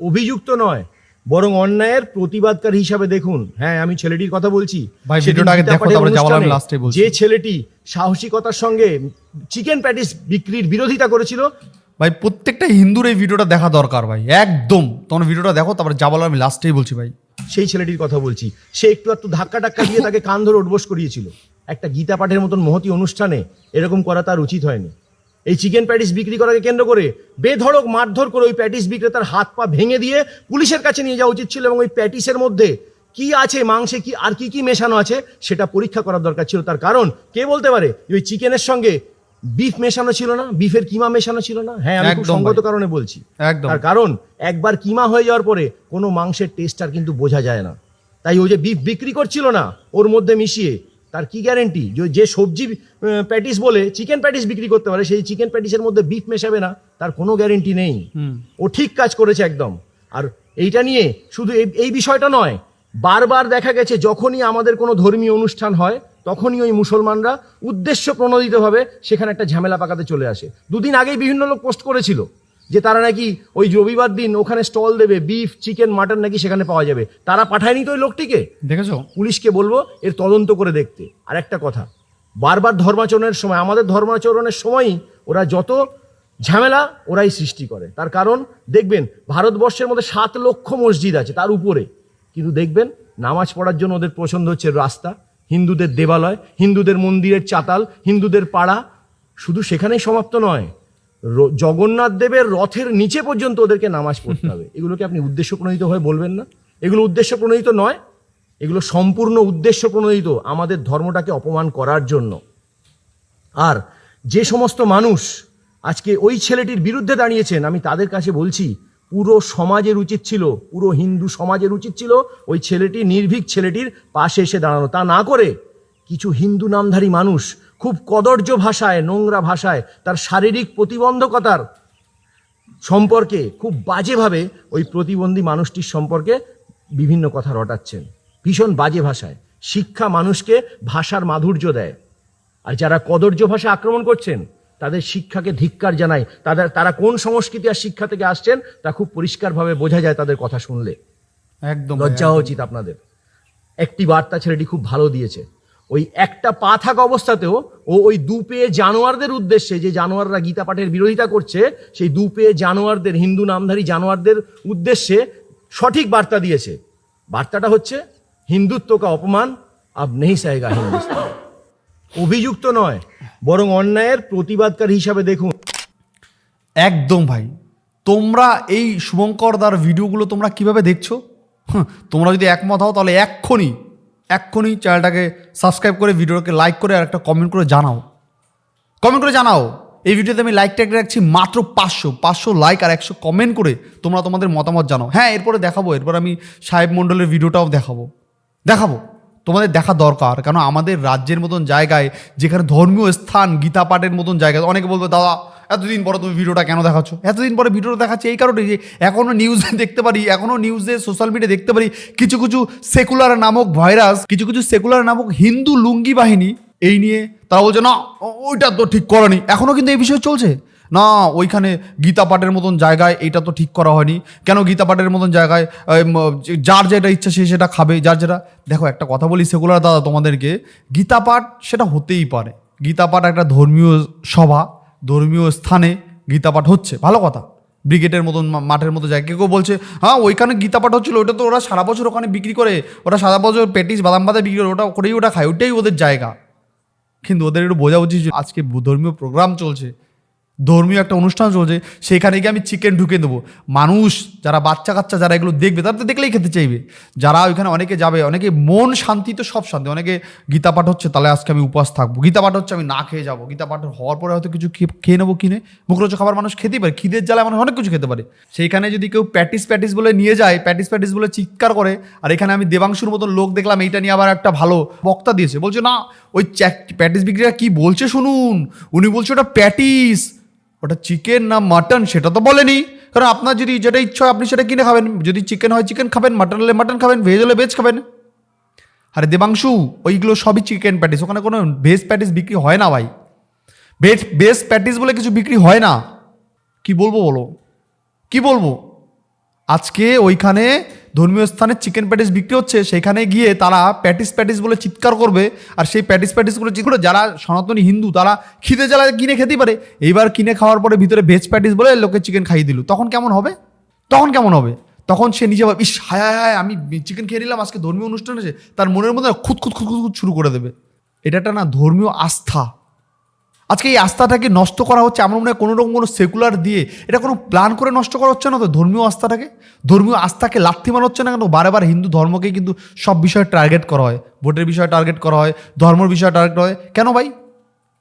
অভিযুক্ত নয় বরং অন্যায়ের প্রতিবাদকারী হিসাবে দেখুন। হ্যাঁ আমি ছেলেটির কথা বলছি। যে ছেলেটি সাহসিকতার সঙ্গে চিকেন প্যাটিস বিক্রির বিরোধিতা করেছিল ভাই প্রত্যেকটা হিন্দুর এই ভিডিওটা দেখা দরকার ভাই। একদম। তোমার ভিডিওটা দেখো তারপরে যা বলার আমি লাস্টেই বলছি ভাই। সেই ছেলেটির কথা বলছি। সে একটু একটু ধাক্কা টাক্কা দিয়ে তাকে কান ধরে উঠবোস করিয়েছিল। একটা গীতা পাঠের মতন মহতি অনুষ্ঠানে এরকম করা তার উচিত হয়নি। এই চিকেন প্যাটিস বিক্রি করাকে কেন্দ্র করে বেধড়ক মারধর করে ওই প্যাটিস বিক্রেতার হাত পা ভেঙে দিয়ে পুলিশের কাছে নিয়ে যাওয়া উচিত ছিল এবং ওই প্যাটিসের মধ্যে কি আছে মাংসে কি আর কি কি মেশানো আছে সেটা পরীক্ষা করার দরকার ছিল। তার কারণ কে বলতে পারে? ওই চিকেনের সঙ্গে বিফ মেশানো ছিল না বিফের কিমা মেশানো ছিল না? হ্যাঁ আমি সঙ্গত কারণে বলছি। তার কারণ একবার কিমা হয়ে যাওয়ার পরে কোনো মাংসের টেস্ট আর কিন্তু বোঝা যায় না। তাই ও যে বিফ বিক্রি করছিল না ওর মধ্যে মিশিয়ে তার কি গ্যারেন্টি যে সবজি প্যাটিস বলে চিকেন প্যাটিস বিক্রি করতে পারে সেই চিকেন প্যাটিসের মধ্যে বিফ মেশাবে না তার কোনো গ্যারেন্টি নেই। ও ঠিক কাজ করেছে একদম। আর এইটা নিয়ে শুধু এই- বিষয়টা নয় বারবার দেখা গেছে যখনই আমাদের কোনো ধর্মীয় অনুষ্ঠান হয় তখনই ওই মুসলমানরা উদ্দেশ্য প্রণোদিতভাবে সেখানে একটা ঝামেলা পাকাতে চলে আসে। দুদিন আগেই বিভিন্ন লোক পোস্ট করেছিল। যে তারা নাকি ওই রবিবার দিন ওখানে স্টল দেবে বিফ চিকেন মাটন নাকি সেখানে পাওয়া যাবে। তারা পাঠায়নি তো ওই লোকটিকে? দেখেছ? পুলিশকে বলব এর তদন্ত করে দেখতে। আর একটা কথা বারবার ধর্মাচরণের সময় আমাদের ধর্মাচরণের সময়ই ওরা যত ঝামেলা ওরাই সৃষ্টি করে। তার কারণ দেখবেন ভারতবর্ষের মধ্যে সাত লক্ষ মসজিদ আছে তার উপরে। কিন্তু দেখবেন নামাজ পড়ার জন্য ওদের পছন্দ হচ্ছে রাস্তা হিন্দুদের দেবালয় হিন্দুদের মন্দিরের চাতাল হিন্দুদের পাড়া। শুধু সেখানেই সমাপ্ত নয় জগন্নাথ দেবের রথের নিচে পর্যন্ত ওদেরকে নামাজ পড়তে হবে। এগুলোকে আপনি উদ্দেশ্য প্রণোদিত হয়ে বলবেন না। এগুলো উদ্দেশ্য প্রণোদিত নয় এগুলো সম্পূর্ণ উদ্দেশ্য প্রণোদিত আমাদের ধর্মটাকে অপমান করার জন্য। আর যে সমস্ত মানুষ আজকে ওই ছেলেটির বিরুদ্ধে দাঁড়িয়েছেন আমি তাদের কাছে বলছি পুরো সমাজের উচিত ছিল পুরো হিন্দু সমাজের উচিত ছিল ওই ছেলেটি নির্ভীক ছেলেটির পাশে এসে দাঁড়ানো। তা না করে কিছু হিন্দু নামধারী মানুষ খুব কদর্য ভাষায় নোংরা ভাষায় তার শারীরিক প্রতিবন্ধকতার সম্পর্কে খুব বাজেভাবে ওই প্রতিবন্ধী মানুষটির সম্পর্কে বিভিন্ন কথা রটাচ্ছেন। ভীষণ বাজে ভাষায়। শিক্ষা মানুষকে ভাষার মাধুর্য দেয়। আর যারা কদর্য ভাষা আক্রমণ করছেন তাদের শিক্ষাকে ধিক্কার জানায়। তাদের তারা কোন সংস্কৃতি আর শিক্ষা থেকে আসছেন তা খুব পরিষ্কারভাবে বোঝা যায় তাদের কথা শুনলে। একদম লজ্জা উচিত আপনাদের। একটি বার্তা ছেলেটি খুব ভালো দিয়েছে। ওই একটা পা থাকা অবস্থাতেও ও ওই দু পেয়ে জানোয়ারদের উদ্দেশ্যে যে জানোয়াররা গীতা পাঠের বিরোধিতা করছে, সেই দু পেয়ে জানোয়ারদের, হিন্দু নামধারী জানোয়ারদের উদ্দেশ্যে সঠিক বার্তা দিয়েছে। বার্তাটা হচ্ছে, হিন্দুত্ব কা অপমান, আব নেই সাহেগা হিন্দুস্তান। অভিযুক্ত নয়, বরং অন্যায়ের প্রতিবাদকারী হিসাবে দেখুন। একদম ভাই। তোমরা এই শুভঙ্কর দার ভিডিওগুলো তোমরা কীভাবে দেখছ? তোমরা যদি একমত হও তাহলে এক্ষুনি এক্ষুনি চ্যানেলটাকে সাবস্ক্রাইব করে, ভিডিওটাকে লাইক করে আর একটা কমেন্ট করে জানাও। কমেন্ট করে জানাও। এই ভিডিওতে আমি লাইক ট্যাগ রাখছি মাত্র পাঁচশো পাঁচশো লাইক আর একশো কমেন্ট করে তোমরা তোমাদের মতামত জানাও। হ্যাঁ এরপরে দেখাবো, এরপর আমি সাহেব মণ্ডলের ভিডিওটাও দেখাবো। দেখাবো, তোমাদের দেখা দরকার কারণ আমাদের রাজ্যের মতন জায়গায়, যেখানে ধর্মীয় স্থান গীতা পাঠের মতন জায়গায় অনেকে বলবে, দাদা এতদিন পরে তুমি ভিডিওটা কেন দেখাচ্ছ? এতদিন পরে ভিডিওটা দেখাচ্ছি এই কারণে যে এখনও নিউজে দেখতে পারি এখনও নিউজে সোশ্যাল মিডিয়া দেখতে পারি, কিছু কিছু সেকুলার নামক ভাইরাস কিছু কিছু সেকুলার নামক হিন্দু লুঙ্গি বাহিনী, এই নিয়ে তারা বলছে, না ওইটা তো ঠিক করেনি। এখনও কিন্তু এই বিষয় চলছে? না, ওইখানে গীতা পাঠের মতন জায়গায় এইটা তো ঠিক করা হয়নি। কেন গীতা পাঠের মতন জায়গায় যার যেটা ইচ্ছা সে সেটা খাবে, যার যেটা, দেখো একটা কথা বলি সেকুলার দাদা তোমাদেরকে, গীতা পাঠ সেটা হতেই পারে। গীতা পাঠ একটা ধর্মীয় সভা ধর্মীয় স্থানে গীতাপাঠ হচ্ছে। ভালো কথা। ব্রিগেডের মতন মাঠের মতো জায়গায়। কেউ বলছে হ্যাঁ ওইখানে গীতাপাঠ হচ্ছিল ওটা তো ওরা সারা বছর ওখানে বিক্রি করে, ওরা সারা বছর প্যাটিস বাদাম বাদা বিক্রি করে, ওটা করেই ওটা খায়। ওটাই ওদের জায়গা। কিন্তু ওদের একটু বোঝা উচিত আজকে ধর্মীয় প্রোগ্রাম চলছে। ধর্মীয় একটা অনুষ্ঠান চলছে সেখানে গিয়ে আমি চিকেন ঢুকে দেবো। মানুষ, যারা বাচ্চা কাচ্চা, যারা এগুলো দেখবে, তারা তো দেখলেই খেতে চাইবে। যারা ওইখানে অনেকে যাবে, অনেকে মন শান্তি তো সব শান্তি, অনেকে গীতা পাঠ হচ্ছে, তাহলে আজকে আমি উপবাস থাকব। গীতা পাঠ হচ্ছে, আমি না খেয়ে যাব। গীতা পাঠ হওয়ার পরে হয়তো কিছু খেয়ে- নেব কিনে। মুখরোচ খাবার মানুষ খেতেই পারে, খিদের জ্বালায় মানুষ অনেক কিছু খেতে পারে। সেইখানে যদি কেউ প্যাটিস প্যাটিস বলে নিয়ে যায়, প্যাটিস প্যাটিস বলে চিৎকার করে, আর এখানে আমি দেবাংশুর মতন লোক দেখলাম, এইটা নিয়ে আবার একটা ভালো বক্তা দিয়েছে। বলছে, না, ওই প্যাটিস বিক্রিরা কি বলছে শুনুন? উনি বলছে, ওটা প্যাটিস। ওটা চিকেন না মাটন সেটা তো বলেনি। কারণ আপনার যদি যেটা ইচ্ছা হয় আপনি সেটা কিনে খাবেন। যদি চিকেন হয় চিকেন খাবেন মাটন হলে মাটন খাবেন ভেজ হলে ভেজ খাবেন। আরে দেবাংশু, ওইগুলো সবই চিকেন প্যাটিস ওখানে কোনো ভেজ প্যাটিস বিক্রি হয় না ভাই। ভেজ ভেজ প্যাটিস বলে কিছু বিক্রি হয় না। কি বলব বলো? কি বলব? আজকে ওইখানে ধর্মীয় স্থানে চিকেন প্যাটিস বিক্রি হচ্ছে, সেখানে গিয়ে তারা প্যাটিস প্যাটিস বলে চিৎকার করবে। আর সেই প্যাটিস প্যাটিসগুলো যেগুলো, যারা সনাতনী হিন্দু, তারা খিদে জ্বালা কিনে খেতেই পারে। এইবার কিনে খাওয়ার পরে ভিতরে ভেজ প্যাটিস বলে লোকে চিকেন খাইয়ে দিল। তখন কেমন হবে? তখন কেমন হবে? তখন সে নিজে ভাবে, ইস, হায় হায় আমি চিকেন খেয়ে নিলাম, আজকে ধর্মীয় অনুষ্ঠান আছে। তার মনের মধ্যে খুদ খুদ খুদ খুদ শুরু করে দেবে। এটা একটা না ধর্মীয় আস্থা। আজকে এই আস্থাটাকে নষ্ট করা হচ্ছে, আমার মনে হয় কোনো রকম কোনো সেকুলার দিয়ে। এটা কোনো প্ল্যান করে নষ্ট করা হচ্ছে না তো? ধর্মীয় আস্থাটাকে? ধর্মীয় আস্থাকে লাথি মারা হচ্ছে না কেন? বারে বার হিন্দু ধর্মকে কিন্তু সব বিষয়ে টার্গেট করা হয়। ভোটের বিষয়ে টার্গেট করা হয়, ধর্মের বিষয়ে টার্গেট করা হয়। কেন ভাই?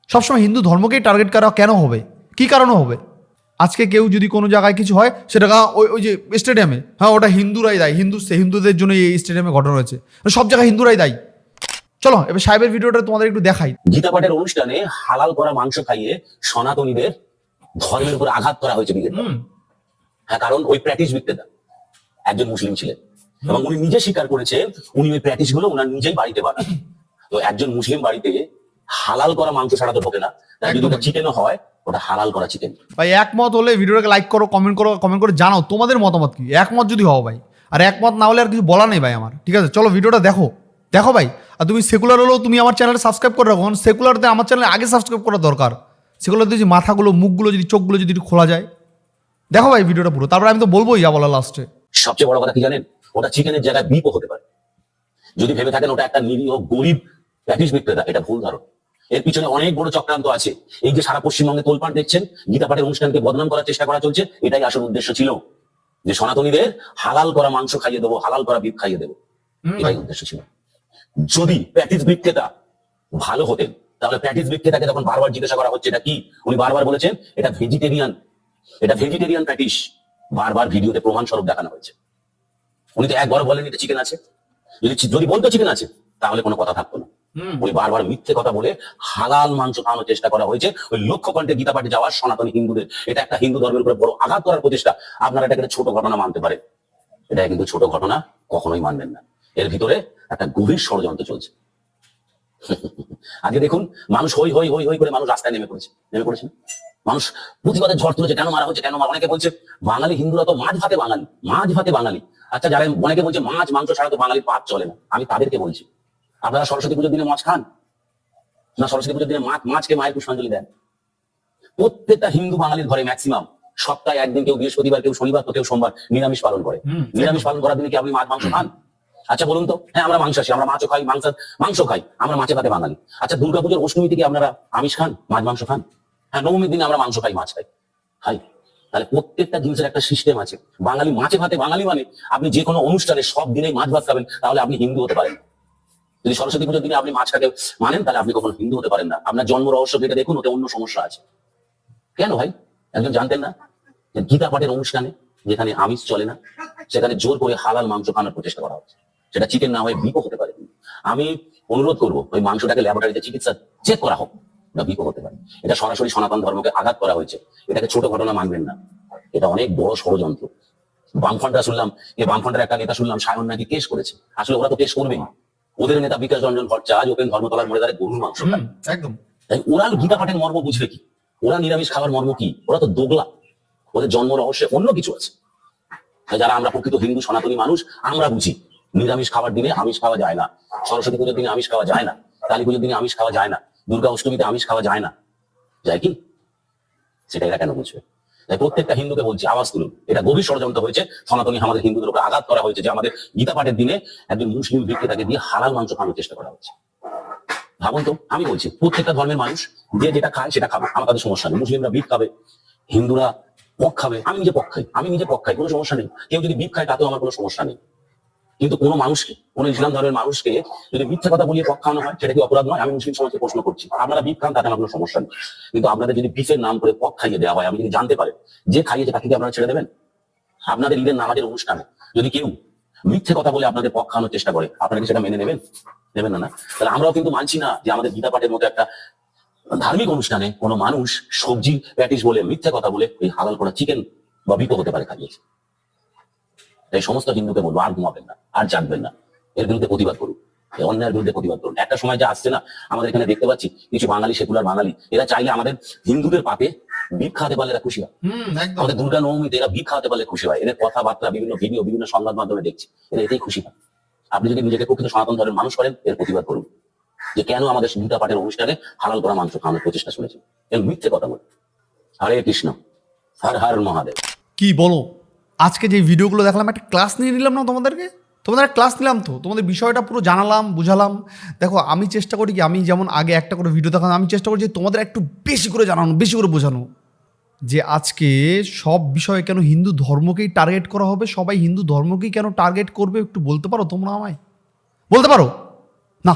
সবসময় হিন্দু ধর্মকেই টার্গেট করা কেন হবে? কি কারণে হবে? আজকে কেউ যদি কোনো জায়গায় কিছু হয়, সেটা ওই ওই যে স্টেডিয়ামে হ্যাঁ ওটা হিন্দুরাই দায়ী। হিন্দু সে হিন্দুদের জন্য এই স্টেডিয়ামে ঘটনা হয়েছে। সব জায়গায় হিন্দুরাই দায়ী। চলো এবার সাহেবের ভিডিওটা তোমাদের একটু দেখাই। গীতা পাঠের অনুষ্ঠানে হালাল করা মাংস খাইয়ে সনাতনীদের ধর্মের উপর আঘাত করা হয়েছে হ্যাঁ কারণ ওই প্র্যাকটিস বিক্রেতা একজন মুসলিম ছিলেন। এবং উনি নিজে স্বীকার করেছে উনি ওই প্র্যাকটিসগুলো ওনার নিজেই বাড়িতে বানান। তো একজন মুসলিম বাড়িতে হালাল করা মাংস ছাড়া তো ঢোকে না। যদি ওটা চিকেনও হয় ওটা হালাল করা চিকেন ভাই একমত হলে ভিডিওটাকে লাইক করো কমেন্ট করো কমেন্ট করে জানাও তোমাদের মতামত কি? একমত যদি হও ভাই। আর একমত না হলে আর কিছু বলা নেই ভাই আমার ঠিক আছে? চলো ভিডিওটা দেখো। দেখো ভাই আর তুমি সেকুলার হলেও তুমি আমার চ্যানেলে সাবস্ক্রাইব করে রাখো কারণ সেকুলারতে আমার চ্যানেলে আগে সাবস্ক্রাইব করা দরকার। সেগুলোতে যদি মাথাগুলো মুখগুলো যদি চোখগুলো যদি একটু খোলা যায়। দেখো ভাই ভিডিওটা পুরো। তারপর আমি তো বলবোই যা বলা লাস্টে সবচেয়ে বড় কথা কি জানেন? ওটা চিকেনের জায়গায় বিপও হতে পারে। যদি ভেবে থাকেন ওটা একটা নিরীহ গরিব প্যাটিস বিক্রেতা এটা ভুল ধারণা। এর পিছনে অনেক বড় চক্রান্ত আছে। এই যে সারা পশ্চিমবঙ্গে তোলপাট দেখছেন গীতা পাঠের অনুষ্ঠানকে বদনাম করার চেষ্টা করা চলছে এটাই আসল উদ্দেশ্য ছিল। যে সনাতনীদের হালাল করা মাংস খাইয়ে দেবো হালাল করা বিপ খাইয়ে দেবো। এটাই উদ্দেশ্য ছিল। যদি প্যাটিস বিক্রেতা ভালো হতেন তাহলে প্যাটিস বিক্রেতাকে যখন বারবার জিজ্ঞাসা করা হচ্ছে এটা কি? উনি বারবার বলেছেন এটা ভেজিটেরিয়ান এটা ভেজিটেরিয়ান প্যাটিস বারবার ভিডিওতে প্রমাণ স্বরূপ দেখানো হয়েছে। উনি তো একবার বলেন এটা চিকেন আছে। যদি যদি বলতো চিকেন আছে তাহলে কোনো কথা থাকতো না। উনি বারবার মিথ্যে কথা বলে হালাল মাংস খাওয়ানোর চেষ্টা করা হয়েছে। ওই লক্ষ্য কণ্ঠে গীতা পাঠে যাওয়া সনাতনী হিন্দুদের। এটা একটা হিন্দু ধর্মের উপরে বড় আঘাত করার প্রচেষ্টা। আপনারা এটাকে একটা ছোট ঘটনা মানতে পারেন। এটা কিন্তু ছোট ঘটনা কখনোই মানবেন না। এর ভিতরে একটা গভীর ষড়যন্ত্র চলছে। আজকে দেখুন মানুষ হই হই হই হই করে মানুষ রাস্তায় নেমে পড়েছে। নেমে পড়েছে? মানুষ প্রতিবাদের ঝড় তুলেছে কেন মারা হচ্ছে কেন মারা অনেকে বলছে বাঙালি হিন্দুরা তো মাছ ভাতে বাঙালি মাছ ভাতে বাঙালি। আচ্ছা যারা অনেকে বলছে মাছ মাংস ছাড়া তো বাঙালির পাপ চলে না। আমি তাদেরকে বলছি আপনারা সরস্বতী পুজোর দিনে মাছ খান? না সরস্বতী পুজোর দিনে মাছ মাছকে মায়ের পুষ্পাঞ্জলি দেন? প্রত্যেকটা হিন্দু বাঙালির ঘরে ম্যাক্সিমাম সপ্তাহে একদিন কেউ বৃহস্পতিবার কেউ শনিবার তো কেউ সোমবার নিরামিষ পালন করে। নিরামিষ পালন করার দিনে কি আপনি মাছ মাংস খান? আচ্ছা বলুন তো। হ্যাঁ আমরা মাংসাশী আমরা মাছও খাই, মাংস মাংস খাই, আমরা মাছে ভাতে বাঙালি। আচ্ছা দুর্গাপুজোর অষ্টমীতে কি আপনারা আমিষ খান, মাছ, মাংস খান? হ্যাঁ নবমীর দিনে আমরা মাংস খাই, মাছ খাই খাই। তাহলে প্রত্যেকটা জিনিসের একটা সিস্টেম আছে। বাঙালি মাছে ভাতে, বাঙালি মানে আপনি যে কোনো অনুষ্ঠানে সব দিনে মাছ ভাত খাবেন, তাহলে আপনি হিন্দু হতে পারেন। যদি সরস্বতী পুজোর দিনে আপনি মাছ খাতে মানেন, তাহলে আপনি কখনো হিন্দু হতে পারেন না। আপনার জন্ম রহস্য থেকে দেখুন, ওতে অন্য সমস্যা আছে। কেন ভাই? একজন জানতেন না? গীতা পাঠের অনুষ্ঠানে যেখানে আমিষ চলে না, সেখানে জোর করে হালাল মাংস খাওয়ানোর প্রচেষ্টা করা হচ্ছে। সেটা চিকেন না হয়ে বিপো হতে পারে। আমি অনুরোধ করব ওই মাংসটাকে ল্যাবরেটরিতে চিকিৎসা চেক করা হোক না বিপো হতে পারে। এটা সরাসরি সনাতন ধর্মকে আঘাত করা হয়েছে। এটাকে ছোট ঘটনা মানবেন না। এটা অনেক বড় ষড়যন্ত্র। বামফ্রন্টরা শুনলাম এই বামফ্রন্টের একটা নেতা শুনলাম সায়ন নাকি কেস করেছে। আসলে ওরা তো কেস করবেই। ওদের নেতা বিকাশ রঞ্জন ভট্টাচার্য ওপেন ধর্মতলার মনে দাঁড়িয়ে গরুর মাংস একদম। তাই ওরা গীতা পাঠের মর্ম বুঝবে কি? ওরা নিরামিষ খাওয়ার মর্ম কি? ওরা তো দোগলা। ওদের জন্ম রহস্যে অন্য কিছু আছে। যারা আমরা প্রকৃত হিন্দু সনাতনী মানুষ আমরা বুঝি। নিরামিষ খাবার দিনে আমিষ খাওয়া যায় না। সরস্বতী পুজোর দিনে আমিষ খাওয়া যায় না। কালী পুজোর দিনে আমিষ খাওয়া যায় না। দুর্গা অষ্টমীতে আমিষ খাওয়া যায় না। যায় কি? সেটা এরা কেন বুঝবে তাই প্রত্যেকটা হিন্দুকে বলছি, আওয়াজ তুলুন। এটা গভীর ষড়যন্ত্র হয়েছে। সনাতনী আমাদের হিন্দুদের উপর আঘাত করা হয়েছে যে আমাদের গীতা পাঠের দিনে একজন মুসলিম বিক্রেতাকে দিয়ে হালাল মাংস খাওয়ানোর চেষ্টা করা হচ্ছে। ভাবুন তো, আমি বলছি, প্রত্যেকটা ধর্মের মানুষ যে যেটা খায় সেটা খাবে। আমার কাছে সমস্যা নেই। মুসলিমরা বিফ খাবে, হিন্দুরা পক খাবে। আমি নিজে পক খাই। আমি নিজে পক খাই, কোনো সমস্যা নেই। কেউ যদি বিফ খায়, তাতেও আমার কোনো সমস্যা নেই। কিন্তু কোনো মানুষকে, কোনো ইসলাম ধর্মের মানুষকে যদি মিথ্যা কথা বলিয়ে পক খাওয়ানো হয়, সেটা কি অপরাধ নয়? আমি মুসলিম সমাজকে প্রশ্ন করছি। আপনারা বিফ খান, তাতে কোনো সমস্যা নেই। কিন্তু আপনাদের যদি বিফের নাম করে পক খাইয়ে দেওয়া হয় আমি যদি জানতে পারে যে খাইয়েছে তাকে কি আপনারা ছেড়ে দেবেন? আপনাদের ঈদের নামাজের অনুষ্ঠানে যদি কেউ মিথ্যে কথা বলে আপনাদের পক খাওয়ানোর চেষ্টা করে, আপনারা কি সেটা মেনে নেবেন? নেবেন না না। তাহলে আমরাও কিন্তু মানছি না যে আমাদের গীতা পাঠের মতো একটা ধার্মিক অনুষ্ঠানে কোনো মানুষ সবজি প্যাটিস বলে মিথ্যে কথা বলে ওই হালাল করা চিকেন বা বিপ হতে পারে খাইয়েছে। তাই সমস্ত হিন্দুকে বলব আর ঘুমাবেন না আর জাগবেন না। এর বিরুদ্ধে প্রতিবাদ করুন অন্যায়ের বিরুদ্ধে প্রতিবাদ করুন। একটা সময় যা আসছে না আমাদের এখানে দেখতে পাচ্ছি কিছু বাঙালি সেকুলার বাঙালি এরা চাইলে আমাদের হিন্দুদের পাপে বিপ খাওয়াতে পারলে এরা খুশি হয়। আমাদের দুর্গা নবমীতে এরা বিপ খাওয়াতে পারলে খুশি হয়। এদের কথাবার্তা বিভিন্ন ভিডিও বিভিন্ন সংবাদ মাধ্যমে দেখছি এরা এতেই খুশি হয়। আপনি যদি নিজেকে প্রকৃত সনাতন ধর্মের মানুষ করেন এর প্রতিবাদ করুন। যে কেন আমাদের গীতা পাঠের অনুষ্ঠানে হালাল করা মাংস খাওয়ানোর প্রচেষ্টা শুনেছে এর মিথ্যে কথা বলে। হরে কৃষ্ণ হর হর মহাদেব। কি বলো? আজকে যে ভিডিওগুলো দেখলাম, একটা ক্লাস নিয়ে নিলাম না তোমাদেরকে? তোমাদের ক্লাস নিলাম তো? তোমাদের বিষয়টা পুরো জানালাম, বুঝালাম। দেখো, আমি চেষ্টা করি কি, আমি যেমন আগে একটা করে ভিডিও দেখালাম আমি চেষ্টা করি যে তোমাদের একটু বেশি করে জানানো, বেশি করে বোঝানো। যে আজকে সব বিষয়ে কেন হিন্দু ধর্মকেই টার্গেট করা হবে? সবাই হিন্দু ধর্মকেই কেন টার্গেট করবে? একটু বলতে পারো তোমরা আমায়? বলতে পারো? না,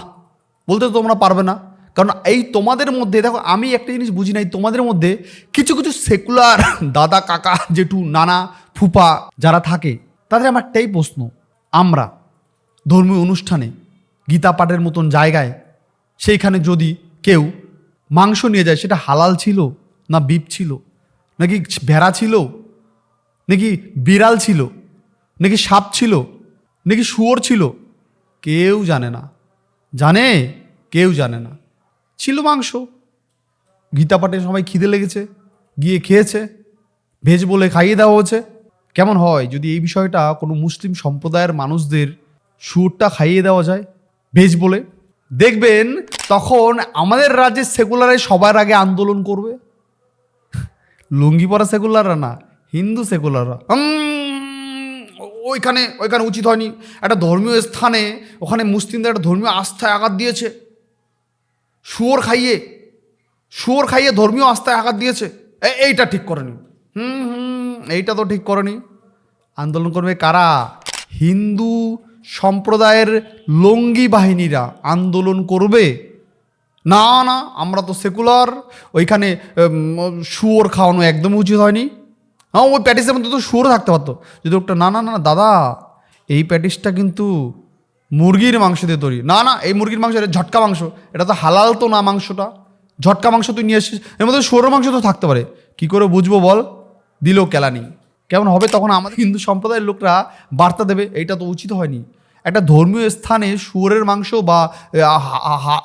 বলতে তোমরা পারবে না। কারণ এই তোমাদের মধ্যে, দেখো, আমি একটা জিনিস বুঝি নাই, তোমাদের মধ্যে কিছু কিছু সেকুলার দাদা, কাকা, জেঠু, নানা, ফুপা যারা থাকে, তাদের আমার একটাই প্রশ্ন। আমরা ধর্মীয় অনুষ্ঠানে, গীতা পাঠের মতন জায়গায়, সেইখানে যদি কেউ মাংস নিয়ে যায়, সেটা হালাল ছিল না বিপ ছিল? নাকি ভেড়া ছিল? নাকি বিড়াল ছিল? নাকি সাপ ছিল? নাকি শুয়োর ছিল? কেউ জানে না। জানে? কেউ জানে না। ছিল মাংস। গীতা পাঠে সবাই খিদে লেগেছে, গিয়ে খেয়েছে, ভেজ বলে খাইয়ে দেওয়া হয়েছে। কেমন হয় যদি এই বিষয়টা কোনো মুসলিম সম্প্রদায়ের মানুষদের সুরটা খাইয়ে দেওয়া যায়, ভেজ বলে? দেখবেন তখন আমাদের রাজ্যের সেকুলারে সবার আগে আন্দোলন করবে। লুঙ্গি পরা সেকুলাররা না, হিন্দু সেকুলাররা। ওইখানে ওইখানে উচিত হয়নি। একটা ধর্মীয় স্থানে, ওখানে মুসলিমদের একটা ধর্মীয় আস্থায় আঘাত দিয়েছে। শুয়োর খাইয়ে শুয়োর খাইয়ে ধর্মীয় আস্থায় আঘাত দিয়েছে। এইটা ঠিক করেনি। হুম হুম এইটা তো ঠিক করেনি। আন্দোলন করবে কারা? হিন্দু সম্প্রদায়ের লঙ্গি বাহিনীরা আন্দোলন করবে? না না আমরা তো সেকুলার। ওইখানে শুয়োর খাওয়ানো একদম উচিত হয়নি। হ্যাঁ ওই প্যাটিসের মধ্যে তো শুয়োর থাকতে পারতো। যদি ওটা না না না, দাদা এই প্যাটিসটা কিন্তু মুরগির মাংস দিয়ে তৈরি। না না, এই মুরগির মাংস, এটা ঝটকা মাংস। এটা তো হালাল তো না মাংসটা। ঝটকা মাংস তুই নিয়ে এসেছিস এর মধ্যে শুয়োরের মাংস তো থাকতে পারে। কি করে বুঝব বল? দিল কেলানি। কেমন হবে তখন আমাদের হিন্দু সম্প্রদায়ের লোকরা বার্তা দেবে, এইটা তো উচিত হয়নি। একটা ধর্মীয় স্থানে শুয়োরের মাংস বা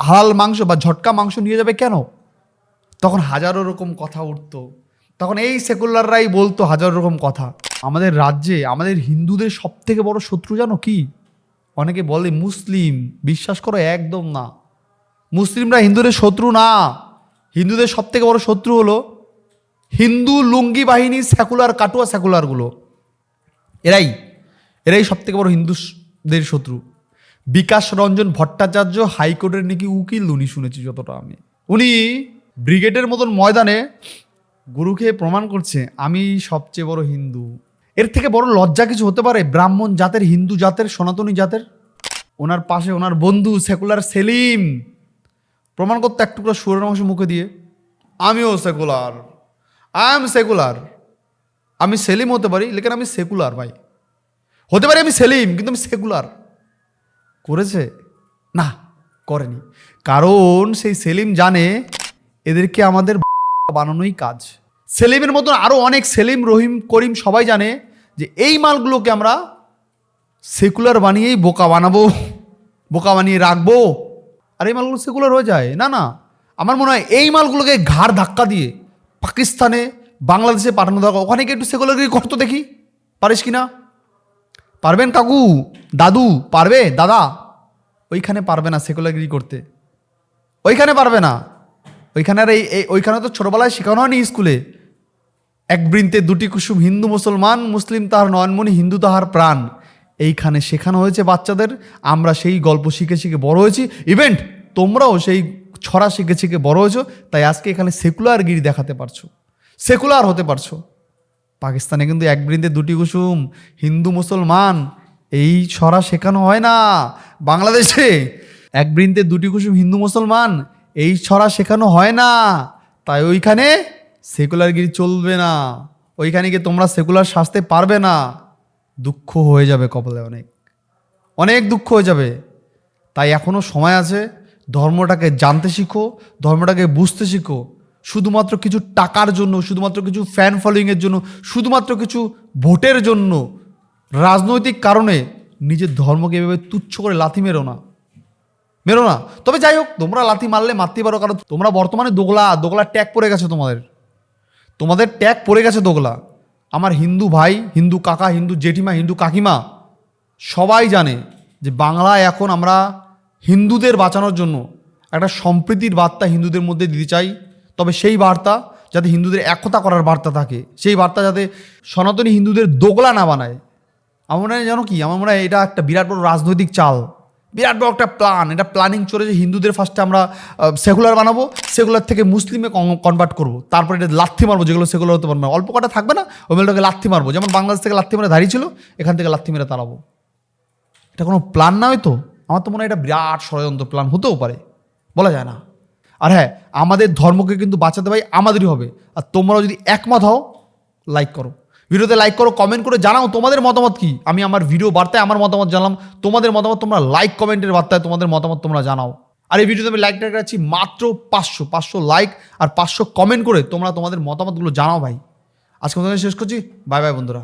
হালাল মাংস বা ঝটকা মাংস নিয়ে যাবে কেন? তখন হাজারো রকম কথা উঠতো। তখন এই সেকুলাররাই বলতো হাজারো রকম কথা। আমাদের রাজ্যে, আমাদের হিন্দুদের সব থেকে বড় শত্রু জানো কি? অনেকে বলে মুসলিম, বিশ্বাস করো একদম না। মুসলিমরা হিন্দুদের শত্রু না। হিন্দুদের সব থেকে বড় শত্রু হলো হিন্দু লুঙ্গি বাহিনী সেকুলার কাটুয়া সেকুলারগুলো এরাই এরাই সব থেকে বড় হিন্দুদের শত্রু। বিকাশ রঞ্জন ভট্টাচার্য হাইকোর্টের নাকি উকিল, উনি শুনেছি যতটা আমি। উনি ব্রিগেডের মতন ময়দানে গুরুকে প্রমাণ করছে, আমি সবচেয়ে বড় হিন্দু। এর থেকে বড় লজ্জা কিছু হতে পারে? ব্রাহ্মণ জাতের, হিন্দু জাতের, সনাতনী জাতের? ওনার পাশে ওনার বন্ধু সেকুলার সেলিম। প্রমাণ করতে এক টুকরো সুরের মাংস মুখে দিয়ে, আমিও সেকুলার। I am secular. আমি সেলিম হতে পারি, লেকিন আমি সেকুলার ভাই। হতে পারি আমি সেলিম, কিন্তু আমি সেকুলার। করেছে? না, করেনি। কারণ সেই সেলিম জানে এদেরকে আমাদের বানানোই কাজ। সেলিমের মতন আরও অনেক সেলিম, রহিম, করিম সবাই জানে যে এই মালগুলোকে আমরা সেকুলার বানিয়েই বোকা বানাবো, বোকা বানিয়ে রাখব। আর এই মালগুলো সেকুলার হয়ে যায়? না না। আমার মনে হয় এই মালগুলোকে ঘাড় ধাক্কা দিয়ে পাকিস্তানে, বাংলাদেশে পাঠানো দরকার। ওখানে কি একটু সেকুলারগিরি করতো দেখি। পারিস কি না? পারবেন কাকু? দাদু, পারবে? দাদা? ওইখানে পারবে না সেকুলারগিরি করতে। ওইখানে পারবে না। ওইখানে আর এই, এই- ওইখানে তো ছোটোবেলায় শেখানো হয়নি স্কুলে। এক বৃন্তে দুটি কুসুম হিন্দু মুসলমান, মুসলিম তাহার নয়নমণি, হিন্দু তাহার প্রাণ। এইখানে শেখানো হয়েছে বাচ্চাদের, আমরা সেই গল্প শিখে শিখে বড় হয়েছি। ইভেন্ট তোমরাও সেই ছড়া শিখে শিখে বড় হয়েছো, তাই আজকে এখানে সেকুলার গিরি দেখাতে পারছ। সেকুলার হতে পারছ। পাকিস্তানে কিন্তু এক বৃন্দে দুটি কুসুম, হিন্দু মুসলমান, এই ছড়া শেখানো হয় না। বাংলাদেশে এক বৃন্দে দুটি কুসুম হিন্দু মুসলমান, এই ছড়া শেখানো হয় না। তাই ওইখানে সেকুলারগিরি চলবে না। ওইখানে গিয়ে তোমরা সেকুলার সাজতে পারবে না। দুঃখ হয়ে যাবে কপালে অনেক। অনেক দুঃখ হয়ে যাবে। তাই এখনও সময় আছে, ধর্মটাকে জানতে শিখো, ধর্মটাকে বুঝতে শিখো। শুধুমাত্র কিছু টাকার জন্য, শুধুমাত্র কিছু ফ্যান ফলোয়িংয়ের জন্য, শুধুমাত্র কিছু ভোটের জন্য, রাজনৈতিক কারণে নিজের ধর্মকে এভাবে তুচ্ছ করে লাথি মেরো না। মেরো না। তবে যাই হোক, তোমরা লাথি মারলে মারতে পারো কারণ, তোমরা বর্তমানে দোগলা দোগলা ট্যাগ পড়ে গেছে তোমাদের। তোমাদের ট্যাগ পড়ে গেছে দোগলা। আমার হিন্দু ভাই, হিন্দু কাকা, হিন্দু জেঠিমা, হিন্দু কাকিমা, সবাই জানে যে বাংলায় এখন আমরা হিন্দুদের বাঁচানোর জন্য একটা সম্প্রীতির বার্তা হিন্দুদের মধ্যে দিতে চাই। তবে সেই বার্তা যাতে হিন্দুদের একতা করার বার্তা থাকে, সেই বার্তা যাতে সনাতনী হিন্দুদের দোগলা না বানায়। আমার মনে হয় জানো কি? আমার মনে হয় এটা একটা বিরাট বড় রাজনৈতিক চাল। বিরাট বড় একটা প্ল্যান এটা প্ল্যানিং চলেছে হিন্দুদের ফার্স্টে আমরা সেকুলার বানাবো সেকুলার থেকে মুসলিমে কনভার্ট করব। তারপরে এটা লাথি মারবো, যেগুলো সেকুলার হতে পারবে অল্প কটা থাকবে না ওই মেলটাকে লাথি মারবো। যেমন বাংলাদেশ থেকে লাথি মেরে দাঁড়িয়ে ছিল, এখান থেকে লাথি মেরে তাড়াবো। এটা কোনো প্ল্যান না হয়তো আমার তো মনে হয় এটা বিরাট ষড়যন্ত্র প্ল্যান হতেও পারে। বলা যায় না। আর হ্যাঁ আমাদের ধর্মকে কিন্তু বাঁচাতে ভাই আমাদেরই হবে। আর তোমরাও যদি একমত হও লাইক করো। ভিডিওতে লাইক করো কমেন্ট করে জানাও তোমাদের মতামত কি? আমি আমার ভিডিও বার্তায় আমার মতামত জানালাম, তোমাদের মতামত তোমরা লাইক কমেন্টের বার্তায় তোমাদের মতামত তোমরা জানাও। আর এই ভিডিওতে আমি লাইক টাইক রাখছি মাত্র পাঁচশো পাঁচশো লাইক আর পাঁচশো কমেন্ট করে তোমরা তোমাদের মতামতগুলো জানাও ভাই। আজকে শেষ করছি বাই বাই বন্ধুরা।